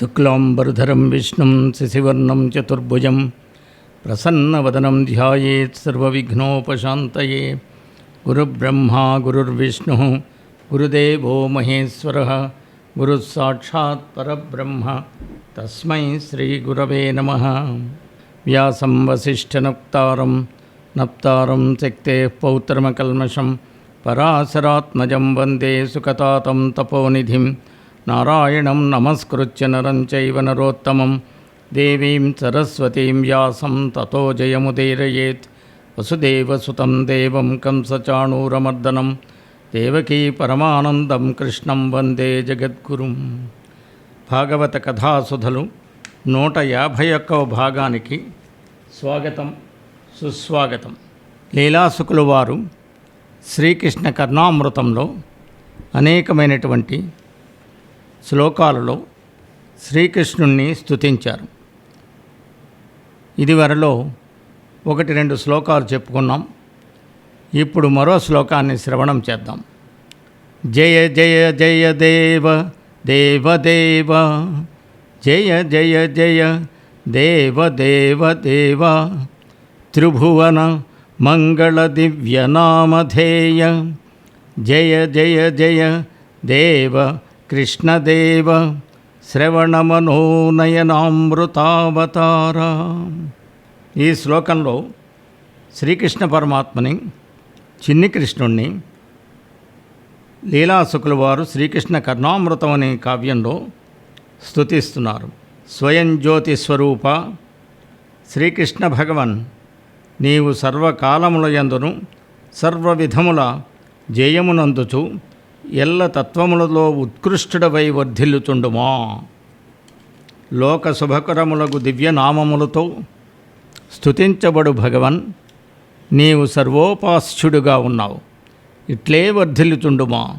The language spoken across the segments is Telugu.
శుక్లాంబరుధరం విష్ణుం శశివర్ణం చతుర్భుజం. ప్రసన్నవదనం ధ్యాయేత్ సర్వవిఘ్నోపశాంతయే. గురుబ్రహ్మా గురుర్విష్ణు గురుదేవో మహేశ్వర గురుసాక్షాత్ పరబ్రహ్మ. తస్మై శ్రీగురవే నమ. వ్యాసం వసిష్ఠనప్తారం నప్తారం శక్తే పౌత్రమకల్మషం పరాశరాత్మజం వందే సుకతాతం తపోనిధిం. నారాయణం నమస్కృత్య నరం చైవ నరోత్తమం దేవీం సరస్వతీం వ్యాసం తతో జయముదీరయేత్ వసుదేవసుతం దేవం కంసచాణూరమర్దనం దేవకీ పరమానందం కృష్ణం వందే జగద్గురుం భాగవత కథాసుధలు నూట యాభై ఒక్కవ భాగానికి స్వాగతం సుస్వాగతం। లీలాసుకులు వారు శ్రీకృష్ణ కర్ణామృతంలో అనేకమైనటువంటి శ్లోకాలలో శ్రీకృష్ణుణ్ణి స్తుతించారు. ఇదివరలో ఒకటి రెండు శ్లోకాలు చెప్పుకున్నాం. ఇప్పుడు మరో శ్లోకాన్ని శ్రవణం చేద్దాం. జయ జయ జయ దేవ దేవదేవ జయ జయ జయ దేవ దేవ దేవ త్రిభువన మంగళ దివ్యనామధేయ జయ జయ జయ దేవ కృష్ణదేవ శ్రవణమనోనయనామృతావతార. ఈ శ్లోకంలో శ్రీకృష్ణ పరమాత్మని చిన్ని కృష్ణుణ్ణి లీలాసుకుల వారు శ్రీకృష్ణ కర్ణామృతం అనే కావ్యంలో స్తుతిస్తున్నారు. స్వయం జ్యోతి స్వరూప శ్రీకృష్ణ భగవన్ నీవు సర్వకాలముల యందును సర్వ విధముల జయమునందుచు ఎల్ల తత్వములలో ఉత్కృష్టుడవై వర్ధిల్లుచుండుమా. లోక శుభకరములకు దివ్యనామములతో స్తుతించబడు భగవన్ నీవు సర్వోపాస్యుడుగా ఉన్నావు. ఇట్లే వర్ధిల్లుచుండుమా.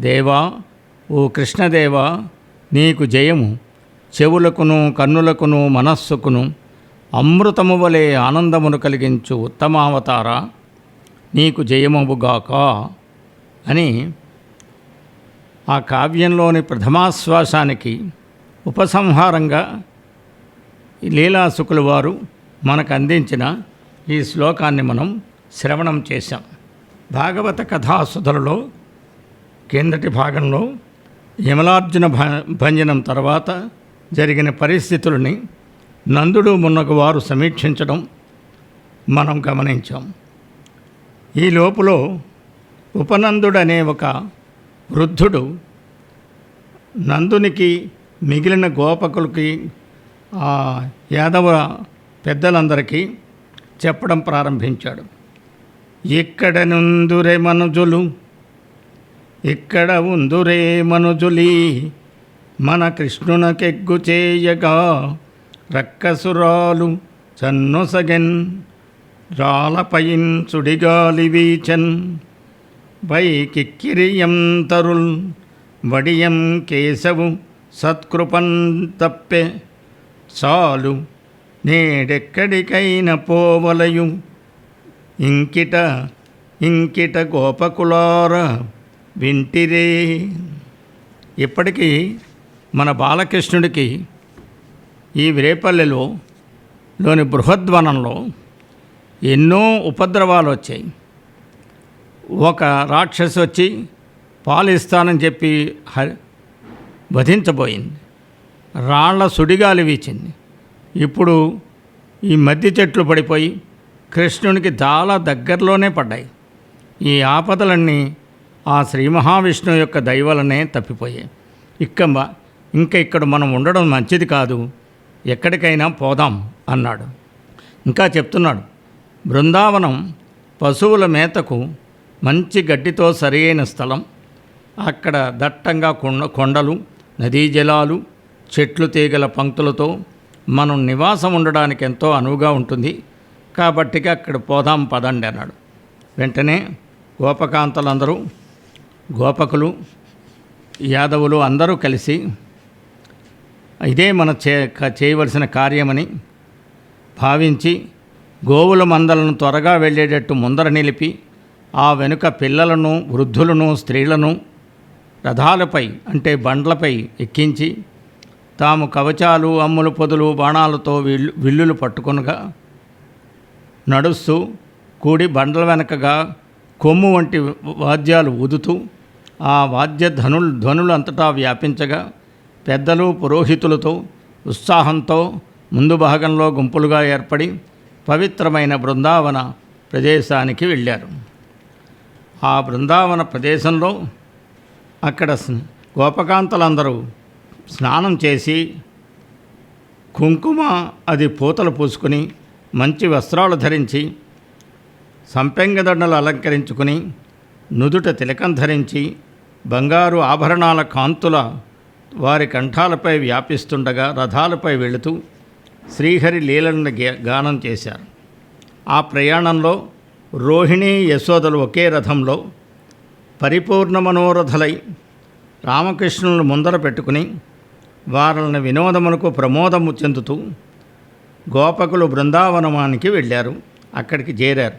దేవా ఓ కృష్ణదేవా నీకు జయము. చెవులకును కన్నులకును మనస్సుకును అమృతము వలె ఆనందమును కలిగించు ఉత్తమావతార. నీకు జయమవుగాక అని ఆ కావ్యంలోని ప్రథమాశ్వాసానికి ఉపసంహారంగా ఈ లీలాసుకుల వారు మనకు అందించిన ఈ శ్లోకాన్ని మనం శ్రవణం చేశాం. భాగవత కథాసుధలలో కిందటి భాగంలో యమలార్జున భ- భంజనం తర్వాత జరిగిన పరిస్థితులని నందుడు మున్నకు వారు సమీక్షించడం మనం గమనించాం. ఈ లోపులో ఉపనందుడనే ఒక వృద్ధుడు నందునికి మిగిలిన గోపకులకి ఆ యాదవ పెద్దలందరికీ చెప్పడం ప్రారంభించాడు. ఇక్కడ నుందురే మనుజులు ఇక్కడ ఉందురే మనుజులి మన కృష్ణునకెగ్గు చేయగా రక్కసురాలు చన్నుసగన్ రాలపైన్ సుడిగాలి వీచన్ వైకిక్కిరియం తరుల్ వడియం కేశవు సత్కృపం తప్పే. చాలు నేడెక్కడికైన పోవలయు? ఇంకిట ఇంకిట గోపకులార వింటిరే. ఇప్పటికీ మన బాలకృష్ణుడికి ఈ విరేపల్లెలో లోని బృహద్వనంలో ఎన్నో ఉపద్రవాలు వచ్చాయి ఒక రాక్షసి వచ్చి పాలు ఇస్తానని చెప్పి హ- వధించబోయింది. రాళ్ళ సుడిగాలి వీచింది. ఇప్పుడు ఈ మధ్య చెట్లు పడిపోయి కృష్ణునికి చాలా దగ్గరలోనే పడ్డాయి. ఈ ఆపదలన్నీ ఆ శ్రీ మహావిష్ణువు యొక్క దయవలనే తప్పిపోయాయి. ఇక్క ఇంకా ఇక్కడ మనం ఉండడం మంచిది కాదు. ఎక్కడికైనా పోదాం అన్నాడు. ఇంకా చెప్తున్నాడు. బృందావనం పశువుల మేతకు మంచి గడ్డితో సరియైన స్థలం. అక్కడ దట్టంగా కొండ కొండలు నదీ జలాలు చెట్లు తీగల పంక్తులతో మనం నివాసం ఉండడానికి ఎంతో అనువుగా ఉంటుంది. కాబట్టి అక్కడ పోదాం పదండి అన్నాడు. వెంటనే గోపకాంతలందరూ గోపకులు యాదవులు అందరూ కలిసి ఇదే మన చే చేయవలసిన కార్యమని భావించి గోవుల మందలను త్వరగా వెళ్ళేటట్టు ముందర నిలిపి ఆ వెనుక పిల్లలను వృద్ధులను స్త్రీలను రథాలపై అంటే బండ్లపై ఎక్కించి తాము కవచాలు అమ్ములు పొదులు బాణాలతో విల్లు విల్లులు పట్టుకొనగా నడుస్తూ కూడి బండ్ల వెనకగా కొమ్ము వంటి వాద్యాలు ఊదుతూ ఆ వాద్య ధనులు ధ్వనులు అంతటా వ్యాపించగా పెద్దలు పురోహితులతో ఉత్సాహంతో ముందు భాగంలో గుంపులుగా ఏర్పడి పవిత్రమైన బృందావన ప్రదేశానికి వెళ్ళారు. ఆ బృందావన ప్రదేశంలో అక్కడ గోపకాంతలందరూ స్నానం చేసి కుంకుమ అది పూతలు పూసుకుని మంచి వస్త్రాలు ధరించి సంపెంగదండలు అలంకరించుకుని నుదుట తిలకం ధరించి బంగారు ఆభరణాల కాంతుల వారి కంఠాలపై వ్యాపిస్తుండగా రథాలపై వెళుతూ శ్రీహరి లీలను గానం చేశారు. ఆ ప్రయాణంలో రోహిణి యశోదలు ఒకే రథంలో పరిపూర్ణ మనోరథలై రామకృష్ణులను ముందర పెట్టుకుని వారిని వినోదములకు ప్రమోదము చెందుతూ గోపకులు బృందావనమానికి వెళ్ళారు. అక్కడికి చేరారు.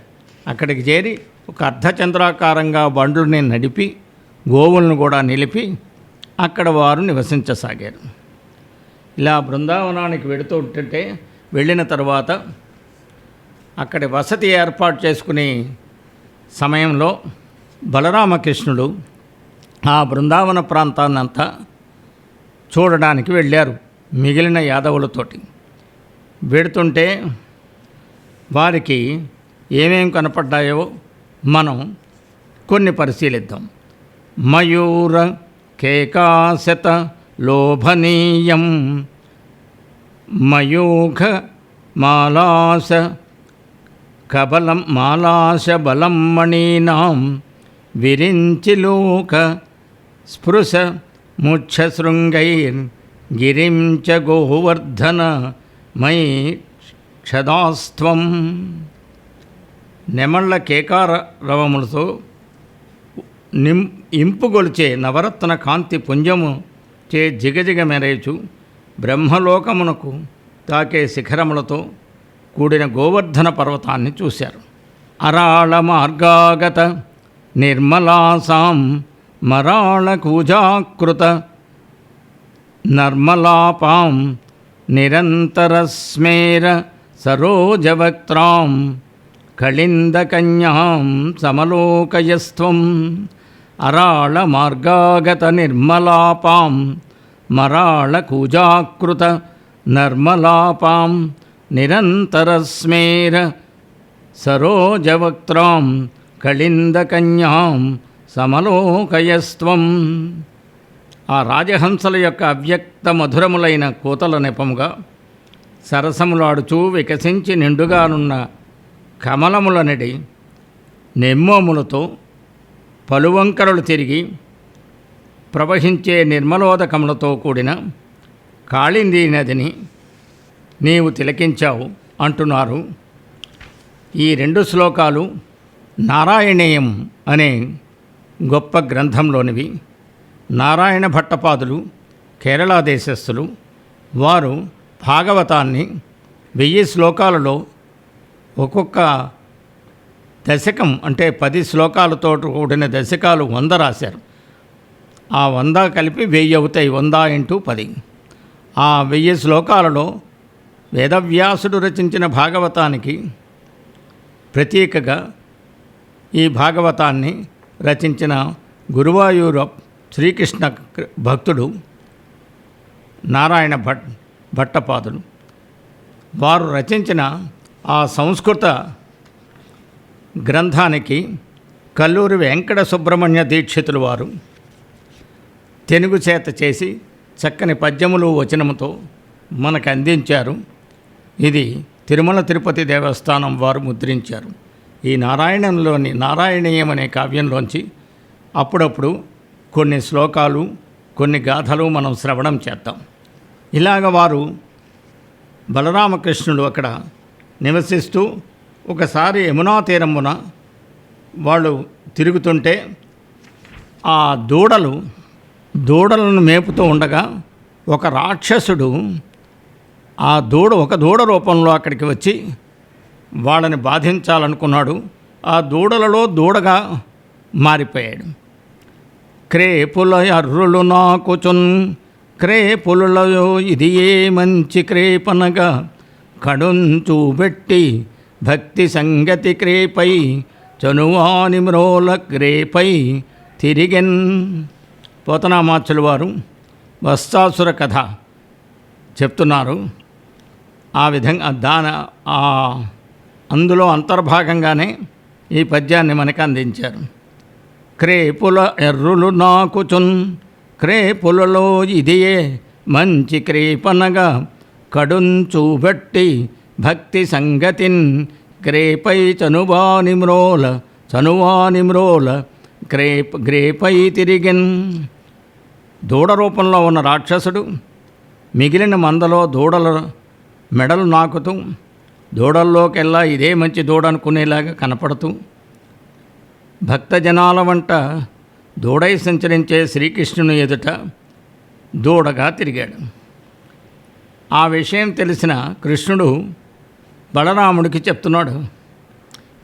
అక్కడికి చేరి ఒక అర్ధచంద్రాకారంగా బండ్లని నడిపి గోవులను కూడా నిలిపి అక్కడ వారు నివసించసాగారు. ఇలా బృందావనానికి వెడుతూ ఉంటుంటే వెళ్ళిన తర్వాత అక్కడి వసతి ఏర్పాటు చేసుకునే సమయంలో బలరామకృష్ణుడు ఆ బృందావన ప్రాంతాన్నంతా చూడడానికి వెళ్ళారు మిగిలిన యాదవులతోటి. వెడుతుంటే వారికి ఏమేం కనపడ్డాయో మనం కొన్ని పరిశీలిద్దాం. మయూర కేకాశత లోభనీయం మయూఖ మాలాస కబలం మాలాశబలం మణీనాం విరించిలోక స్పృశ ముచ్చశృంగైర్ గిరిం చ గోవర్ధన మై క్షదాస్త్వం. నెమళ్ళ కేకార రవములతో నిం ఇంపుగొలిచే నవరత్న కాంతి పుంజము చే జిగజిగ మెరేచు బ్రహ్మలోకమునకు తాకే శిఖరములతో కూడిన గోవర్ధన పర్వతాన్ని చూశారు. అరాళ మార్గాగత నిర్మలాసాం మరాళ కూజాకృత నర్మలాపాం నిరంతరస్మేర సరోజవక్త్రాం కళిందకన్యాం సమలోకయస్త్వం అరాళ మార్గాగత నిర్మలాపాం మరాళ కూజాకృత నర్మలాపాం నిరంతరస్మేర సరోజవక్త్రాం కళిందకన్యాం సమలోకయస్త్వం. ఆ రాజహంసల యొక్క అవ్యక్త మధురములైన కూతల నెపముగా సరసములాడుచూ వికసించి నిండుగానున్న కమలములనడి నెమ్మోములతో పలువంకరలు తిరిగి ప్రవహించే నిర్మలోదకములతో కూడిన కాళింది నదిని నీవు తిలకించావు అంటున్నారు. ఈ రెండు శ్లోకాలు నారాయణేయం అనే గొప్ప గ్రంథంలోనివి. నారాయణ భట్టపాదులు కేరళ దేశస్థులు వారు భాగవతాన్ని వెయ్యి శ్లోకాలలో ఒక్కొక్క దశకం అంటే పది శ్లోకాలతో కూడిన దశకాలు వంద రాశారు. ఆ వంద కలిపి వెయ్యి అవుతాయి వంద ఇంటూ పది. ఆ వెయ్యి శ్లోకాలలో వేదవ్యాసుడు రచించిన భాగవతానికి ప్రతీకగా ఈ భాగవతాన్ని రచించిన గురువాయూర శ్రీకృష్ణ భక్తుడు నారాయణ భట్ భట్టపాదులు. వారు రచించిన ఆ సంస్కృత గ్రంథానికి కల్లూరి వెంకట సుబ్రహ్మణ్య దీక్షితులు వారు తెనుగు చేత చేసి చక్కని పద్యములు వచనముతో మనకు అందించారు. ఇది తిరుమల తిరుపతి దేవస్థానం వారు ముద్రించారు. ఈ నారాయణంలోని నారాయణీయం అనే కావ్యంలోంచి అప్పుడప్పుడు కొన్ని శ్లోకాలు కొన్ని గాథలు మనం శ్రవణం చేద్దాం. ఇలాగ వారు బలరామకృష్ణుడు అక్కడ నివసిస్తూ ఒకసారి యమునా తీరమున వాళ్ళు తిరుగుతుంటే ఆ దూడలు దూడలను మేపుతూ ఉండగా ఒక రాక్షసుడు ఆ దూడ ఒక దూడ రూపంలో అక్కడికి వచ్చి వాళ్ళని బాధించాలనుకున్నాడు. ఆ దూడలలో దూడగా మారిపోయాడు. క్రేపుల అర్రులు నాకుచున్ క్రేపులలో ఇది ఏ మంచి క్రేపనగా? కడుంచూబెట్టి భక్తి సంగతి క్రేపై చనువాని మ్రోల క్రేపై తిరిగెన్. పోతనామాచులు వారు వస్తాసుర కథ చెప్తున్నారు. ఆ విధంగా దాన అందులో అంతర్భాగంగానే ఈ పద్యాన్ని మనకు అందించారు. క్రేపుల ఎర్రులు నాకుచున్ క్రేపులలో ఇదియే మంచి క్రేపనగా కడుంచూబట్టి భక్తి సంగతిన్ క్రేపై చనువాని మ్రోల చనువాని మ్రోల క్రేప్ గ్రేపై తిరిగిన్. దూడ రూపంలో ఉన్న రాక్షసుడు మిగిలిన మందలో దూడల మెడలు నాకుతూ దూడల్లోకెల్లా ఇదే మంచి దూడ అనుకునేలాగా కనపడుతూ భక్తజనాల వంట దూడై సంచరించే శ్రీకృష్ణుని ఎదుట దూడగా తిరిగాడు. ఆ విషయం తెలిసిన కృష్ణుడు బలరాముడికి చెప్తున్నాడు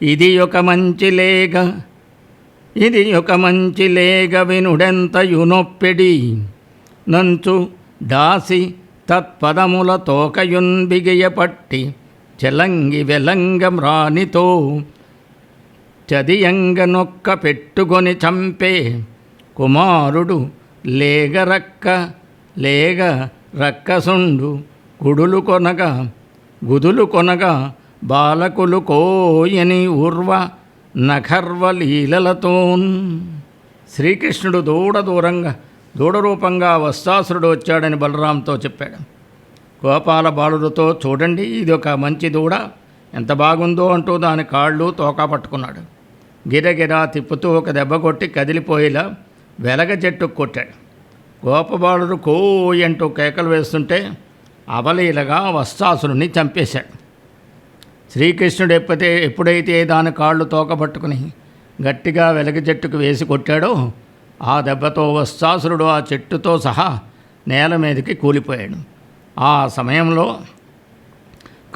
ఇది ఒక మంచి లేగ ఇది ఒక మంచి లేగ వినుడెంత యునొప్పెడి నంచు దాసి తత్పదముల తోకయున్ బిగియపట్టి చెలంగి వెలంగం రానితో చదియంగ నొక్క పెట్టుకొని చంపే కుమారుడు లేగ రక్క లేగ రక్కసుండు గుడులు కొనగా గుదులు కొనగా బాలకులు కోయని ఊర్వ నఖర్వ లీలలతోన్. శ్రీకృష్ణుడు దూడ దూరంగా దూడరూపంగా వస్తాసురుడు వచ్చాడని బలరాంతో చెప్పాడు. గోపాల బాలుడితో చూడండి ఇది ఒక మంచి దూడ. ఎంత బాగుందో అంటూ దాని కాళ్ళు తోకా పట్టుకున్నాడు. గిరగిరా తిప్పుతూ ఒక దెబ్బ కొట్టి కదిలిపోయేలా వెలగ చెట్టు కొట్టాడు. గోపబాలుడు కోయి అంటూ కేకలు వేస్తుంటే అవలీలగా వస్తాసురుని చంపేశాడు. శ్రీకృష్ణుడు ఎప్పుడైతే ఎప్పుడైతే దాని కాళ్ళు తోకపట్టుకుని గట్టిగా వెలగ చెట్టుకు వేసి కొట్టాడో ఆ దెబ్బతో వస్తాసురుడు ఆ చెట్టుతో సహా నేల మీదకి కూలిపోయాడు. ఆ సమయంలో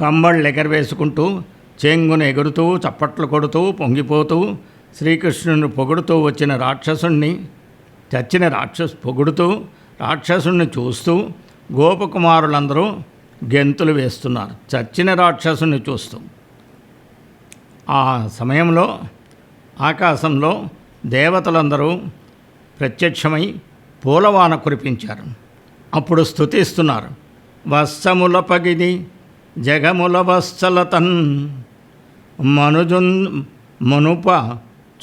కమ్మళ్ళు ఎగరవేసుకుంటూ చెంగును ఎగురుతూ చప్పట్లు కొడుతూ పొంగిపోతూ శ్రీకృష్ణుని పొగుడుతూ వచ్చిన రాక్షసుణ్ణి చచ్చిన రాక్షసు పొగుడుతూ రాక్షసుణ్ణి చూస్తూ గోపకుమారులందరూ గెంతులు వేస్తున్నారు. చచ్చిన రాక్షసుని చూస్తూ. ఆ సమయంలో ఆకాశంలో దేవతలందరూ ప్రత్యక్షమై పూలవాన కురిపించారు. అప్పుడు స్తుతిస్తున్నారు. వత్సముల పగిది జగముల వత్సలతన్ మనుజున్ మనుప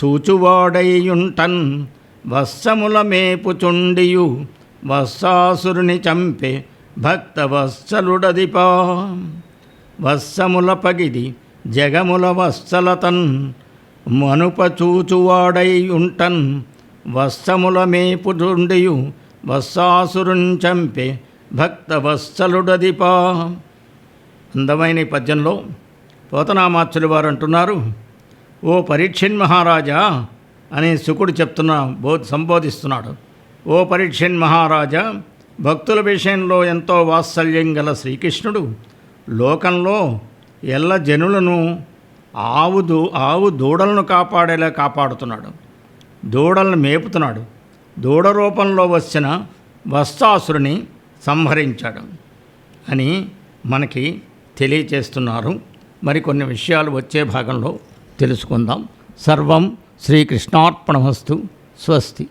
చూచువాడైయుంటన్ వత్సముల మేపుచుండియు వత్సాసురుని చంపే భక్త వత్సలుడదిపా. వత్సముల పగిది జగముల వత్సలతన్ మనుప చూచువాడై ఉంటన్ వత్సముల మేపుచుండియు వత్సాసురుని చంపే భక్త వత్సలుడదిపా అందమైన ఈ పద్యంలో పోతనామాచులు వారు అంటున్నారు ఓ పరీక్షణ్ మహారాజా అని శుకుడు చెప్తున్న బో సంబోధిస్తున్నాడు. ఓ పరీక్షణ్ మహారాజా భక్తుల విషయంలో ఎంతో వాత్సల్యం గల శ్రీకృష్ణుడు లోకంలో ఎల్ల జనులను ఆవు దూ ఆవు దూడలను కాపాడేలా కాపాడుతున్నాడు. దూడలను మేపుతున్నాడు. దూడ రూపంలో వచ్చిన వస్తాసురుని సంహరించాడు అని మనకి తెలియచేస్తున్నారు. మరికొన్ని విషయాలు వచ్చే భాగంలో తెలుసుకుందాం. సర్వం శ్రీకృష్ణార్పణమస్తు. స్వస్తి.